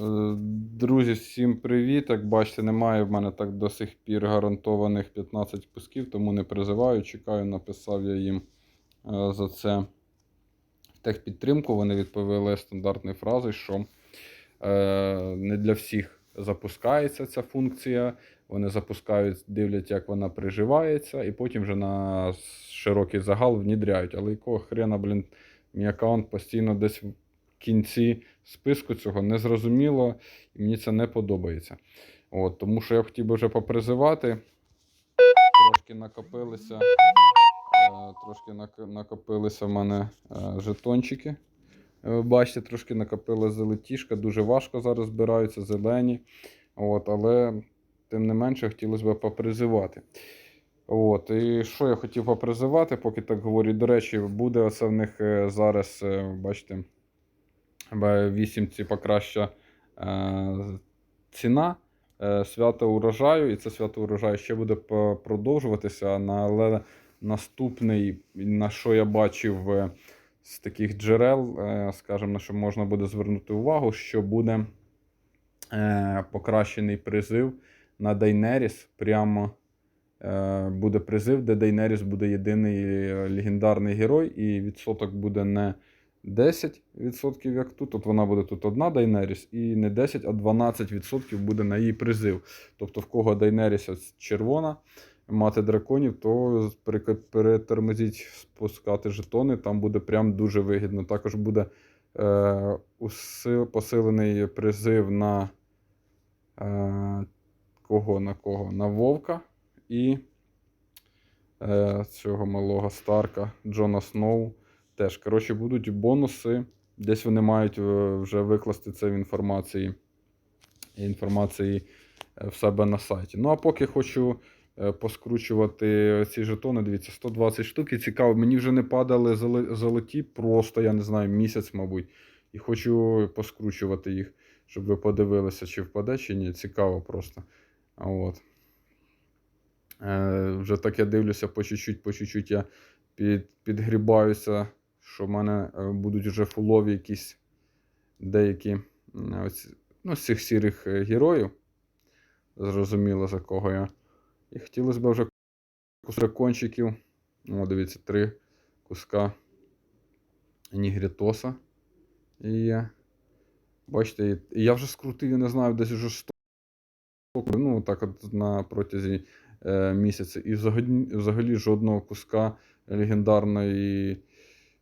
Е, Друзі, всім привіт! Як бачите, немає в мене так до сих пір гарантованих 15 пусків, тому не призиваю. Чекаю, написав я їм е, за це техпідтримку. Вони відповіли стандартною фразою, що е, не для всіх запускається ця функція. Вони запускають, дивлять, як вона приживається, і потім вже на широкий загал внідряють. Але якого хрена, блін, мій аккаунт постійно десь кінці списку цього не зрозуміло, і мені це не подобається. От, тому що я хотів би вже попризивати. Трошки накопилися. е, Трошки накопилися в мене е, жетончики. Е, бачите, трошки накопила зелетішка. Дуже важко зараз збираються зелені. От, але тим не менше хотілося б попризивати. От, і що я хотів попризивати, поки так говорю. До речі, буде оце в них зараз, бачите, вісімці покраща е, ціна е, свято урожаю, і це свято урожаю ще буде продовжуватися. Але наступний, на що я бачив е, з таких джерел, скажімо, на що можна буде звернути увагу, що буде покращений призив на Дейнеріс. Прямо буде призив, де Дейнеріс буде єдиний легендарний герой, і відсоток буде не 10%, як тут. От вона буде тут одна Дейнеріс, і не 10, а 12% буде на її призив. Тобто, в кого Дейнеріс червона, мати драконів, то перетормозіть спускати жетони, там буде прям дуже вигідно. Також буде е, уси- посилений призив на е, кого на кого? На Вовка і е, цього малого Старка Джона Сноу. Теж, коротше, будуть бонуси. Десь вони мають е, вже викласти це в інформації, інформації е, в себе на сайті. Ну, а поки хочу е, поскручувати ці жетони, дивіться, 120 штук. І цікаво, мені вже не падали золоті, просто, я не знаю, місяць, мабуть. І хочу поскручувати їх, щоб ви подивилися, чи впаде, чи ні. Цікаво просто. От. Е, вже так я дивлюся по чуть-чуть, по чуть-чуть я під, підгрібаюся, що в мене е, будуть вже фулові якісь деякі ось, ну, цих сірих е, героїв. Зрозуміло, за кого я. І хотілося б вже кусакончиків. О, дивіться, три куска Нігрітоса. І є. Бачите, я вже скрутив, я не знаю, десь вже 100. Ну, так от на протязі е, місяця. І взагалі, взагалі жодного куска легендарної,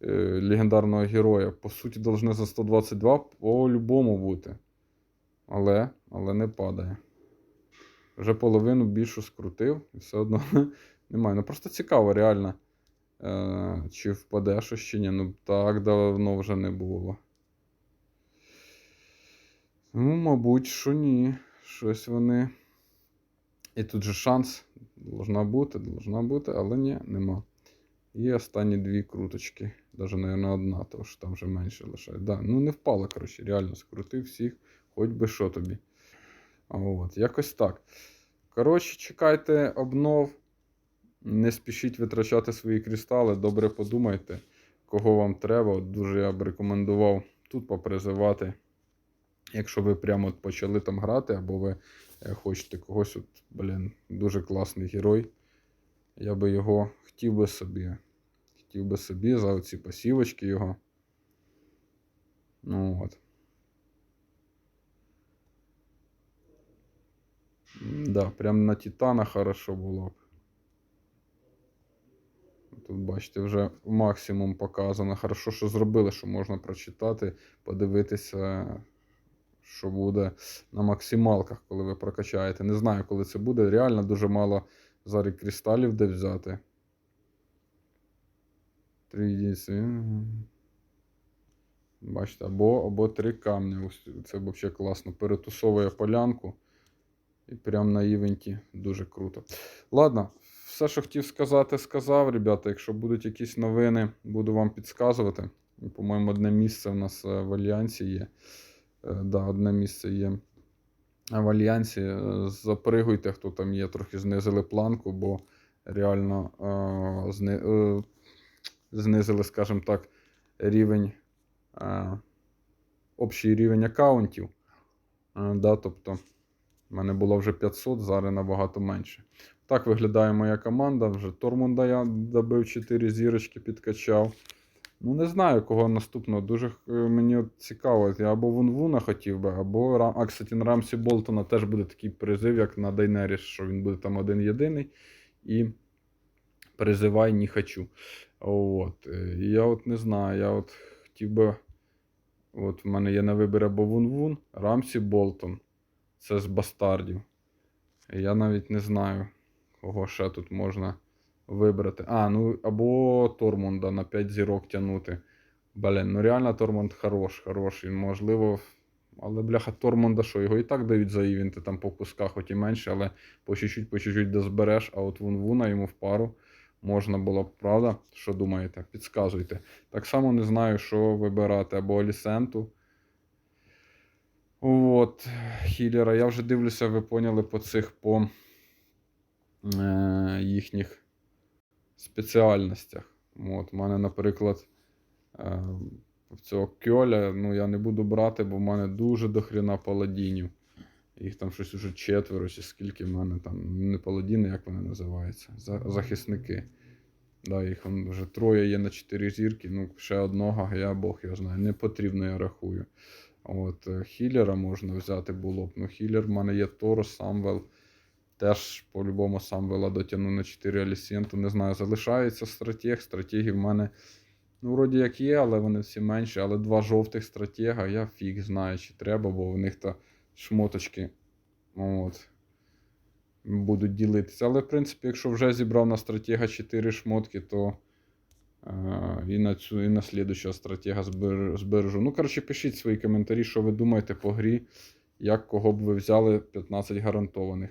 легендарного героя. По суті, должны за 122 по-любому бути. Але, але не падає. Вже половину більшу скрутив, і все одно немає. Ну просто цікаво, реально. Е, чи впаде щось чи ні. Ну так давно вже не було. Ну, мабуть, що ні. Щось вони. І тут же шанс должна бути, должна бути, але ні, нема. І останні дві круточки. Даже, мабуть, одна, тому що там вже менше лишає. Да, ну не впало, коротше, реально скрутив всіх, хоч би що тобі. От, якось так. Коротше, чекайте обнов. Не спішіть витрачати свої кристали, добре подумайте, кого вам треба. От Дуже я б рекомендував тут попризивати. Якщо ви прямо от почали там грати, або ви е, хочете когось, от, блін, дуже класний герой. Я би його хотів би собі. Хотів би собі за оці посівочки його. Ну от. Да, прям на Титана хорошо було б. Тут, бачите, вже максимум показано. Хорошо, що зробили, що можна прочитати, подивитися, що буде на максималках, коли ви прокачаєте. Не знаю, коли це буде. Реально дуже мало зараз кристалів де взяти. Три єдиниці. Бачите, або, або три камні. Ось Це взагалі класно. Перетусовує полянку. І прям на івенті дуже круто. Ладно, все, що хотів сказати, сказав, ребята. Якщо будуть якісь новини, буду вам підказувати. По-моєму, одне місце в нас е, в Альянсі є. Е, Да, одне місце є в Альянсі. Е, Запригуйте, хто там є, трохи знизили планку, бо реально е, зни, е, знизили, скажімо так, рівень, е, общий рівень аккаунтів. Е, Да, тобто, в мене було вже 500, зараз набагато менше. Так виглядає моя команда. Вже Тормунда я добив 4 зірочки, підкачав. Ну, не знаю, кого наступного. Дуже е, мені цікаво. Я або Вунвуна хотів би, або Рам... А, кстати, на Рамсі Болтона теж буде такий призив, як на Дайнеріс, що він буде там один єдиний. І призивай не хочу. От. е, Я от не знаю. Я от хотів би. От в мене є на вибір або Вун-Вун, Рамсі Болтон. Це з бастардів. Я навіть не знаю, кого ще тут можна вибрати. А, ну або Тормунда на 5 зірок тягнути. Блін, ну реально Тормунд хорош, хороший. Можливо. Але бляха Тормунда, що його і так дають за івенти там по кусках, хоч і менше, але по чуть-чуть, по чуть-чуть дозбереш, а от Вун-Вуна йому в пару можна було б, правда? Що думаєте? Підказуйте. Так само не знаю, що вибирати, або Алісенту. От, хілера. Я вже дивлюся, ви поняли по цих по е, їхніх спеціальностях. От, у мене, наприклад, е, цього кьоля, ну, я не буду брати, бо в мене дуже дохрена паладінів. Їх там щось уже четверо, чи скільки в мене там не паладіни, як вони називаються, за- захисники. Да, їх вже троє є на 4 зірки, ну ще одного, я Бог його знаю. Не потрібно, я рахую. От, е, хілера можна взяти було б. Ну, хілер в мене є Торо, Самвел. Теж по-любому Самвела дотягну на 4 Алісієнту. Не знаю, залишається стратег. Стратегів в мене, ну, вроді як є, але вони всі менші. Але два жовтих стратега, я фіг знаю, чи треба, бо в них то шмоточки. От будуть ділитися. Але, в принципі, якщо вже зібрав на стратега 4 шмотки, то е, і на цю, і на слідущого стратега збер, збережу. Ну, коротше, пишіть свої коментарі, що ви думаєте по грі, як кого б ви взяли 15 гарантованих.